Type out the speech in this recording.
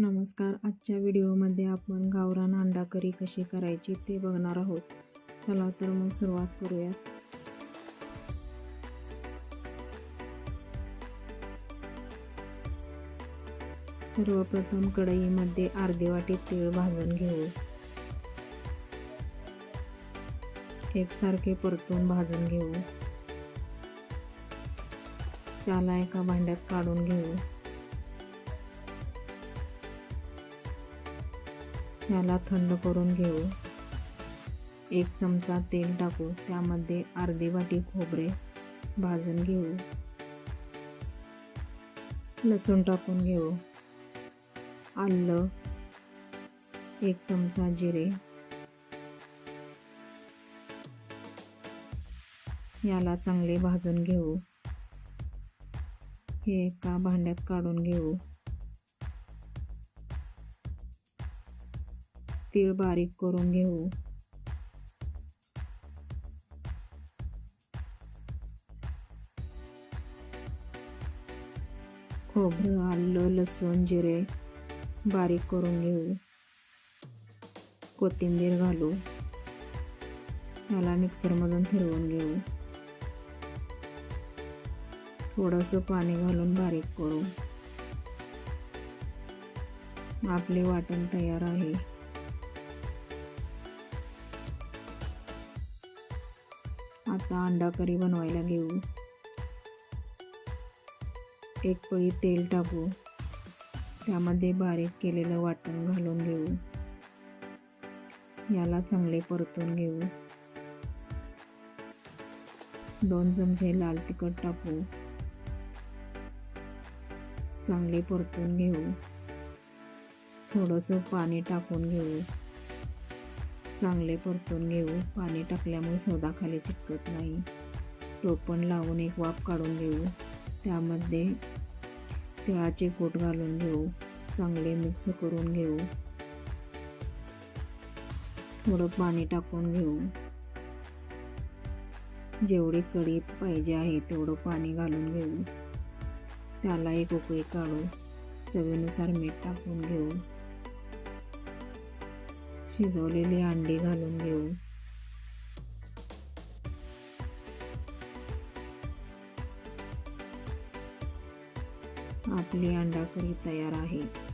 नमस्कार. आजच्या व्हिडिओमध्ये आपण गावरान अंडा करी कशी करायची ते बघणार आहोत. चला तर मग सुरुवात करूया. सर्वप्रथम कढईमध्ये अर्धी वाटी तीळ भाजून घेऊ. एकसारखे परतून भाजून घेऊ. त्याला एका भांड्यात काढून घेऊ. याला थंड करून घेऊ. एक चमचा तेल टाकू. त्यामध्ये अर्धी वाटी खोबरे भाजून घेऊ. लसूण टाकून घेऊ. आलं एक चमचा जिरे. याला चांगले भाजून घेऊ. हे एका भांड्यात काढून घेऊ. तीळ बारीक करून घेऊ. खोबरं आलं लसूण जिरे बारीक करून घेऊ. कोथिंबीर घालू. याला मिक्सरमधून फिरवून घेऊ. थोडंसं पाणी घालून बारीक करू. आपले वाटण तयार आहे. आता अंडा करी बनवायला घेऊ. एक पळी तेल टाकू. त्यामध्ये बारीक केलेलं वाटण घालून घेऊ. याला चांगले परतून घेऊ. दोन चमचे लाल तिखट टाकू. चांगले परतून घेऊ. थोडंसं पाणी टाकून घेऊ. चांगले परतून घेऊ. पाणी टाकल्यामुळे सोडा खाली चिटकत नाही. टोपण लावून एक वाफ काढून घेऊ. त्यामध्ये तिळाचे कोट घालून घेऊ. चांगले मिक्स करून घेऊ. थोडं पाणी टाकून घेऊ. जेवढी कढी पाहिजे आहे तेवढं पाणी घालून घेऊ. त्याला एक उकळी काढू. चवीनुसार मीठ टाकून घेऊ. शिजवलेली अंडी घालून घेऊ. आपली अंडा करी तयार आहे.